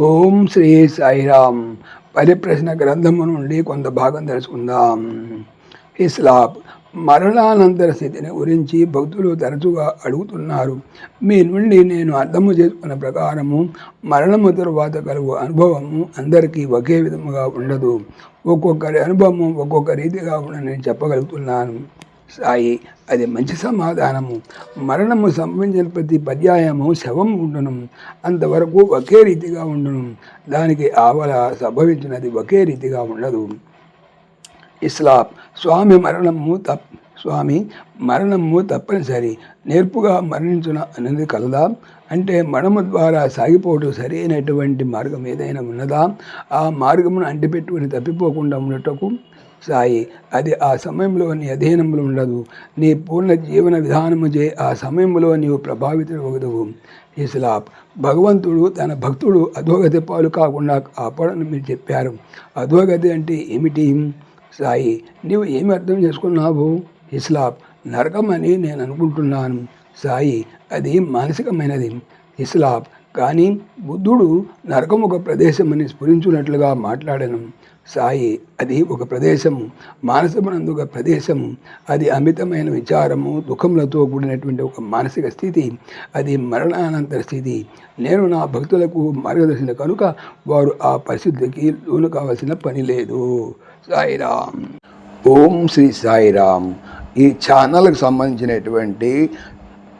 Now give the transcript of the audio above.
ఓం శ్రీ సాయిరామ్. పరిప్రశ్న గ్రంథము నుండి కొంత భాగం తెలుసుకుందాం. ఇస్లాబ్ మరణానంతర స్థితిని గురించి భక్తులు తరచుగా అడుగుతున్నారు. మీ నుండి నేను అర్థము చేసుకున్న ప్రకారము మరణము తరువాత కలుగు అనుభవము అందరికీ ఒకే విధముగా ఉండదు. ఒక్కొక్కరి అనుభవం ఒక్కొక్క రీతిగా ఉండని చెప్పగలుగుతున్నాను. సాయి. అది మంచి సమాధానము. మరణము సంభవించిన ప్రతి పర్యాయము శవం ఉండును. అంతవరకు ఒకే రీతిగా ఉండును. దానికి ఆవల సంభవించినది ఒకే రీతిగా ఉండదు. ఇస్లాం స్వామి మరణము తప్ స్వామి మరణము తప్పనిసరి. నేర్పుగా మరణించిన అనేది కలదా? అంటే మరణము ద్వారా సాగిపోవటం సరైనటువంటి మార్గం ఏదైనా ఉన్నదా? ఆ మార్గమును అంటిపెట్టుకుని తప్పిపోకుండా ఉండటకు సాయి. అది ఆ సమయంలో నీ అధీనంలో ఉండదు. నీ పూర్ణ జీవన విధానము చే ఆ సమయంలో నీవు ప్రభావితుడవగదువు ఇస్లాప్ భగవంతుడు తన భక్తుడు అధోగతి పాలు కాకుండా ఆపడని మీరు చెప్పారు. అధోగతి అంటే ఏమిటి? సాయి నీవు ఏమి అర్థం చేసుకున్నావు? ఇస్లాప్ నరకం అని నేను అనుకుంటున్నాను. సాయి అది మానసికమైనది. ఇస్లాం కానీ బుద్ధుడు నరకం ఒక ప్రదేశం అని స్ఫురించున్నట్లుగా మాట్లాడను. సాయి అది ఒక ప్రదేశము మానసమునందు ఒక ప్రదేశము. అది అమితమైన విచారము దుఃఖములతో కూడినటువంటి ఒక మానసిక స్థితి. అది మరణానంతర స్థితి. నేను నా భక్తులకు మార్గదర్శన కనుక వారు ఆ పరిస్థితికి లోను కావాల్సిన పని లేదు. సాయిరామ్. ఓం శ్రీ సాయిరామ్. ఈ ఛానల్కి సంబంధించినటువంటి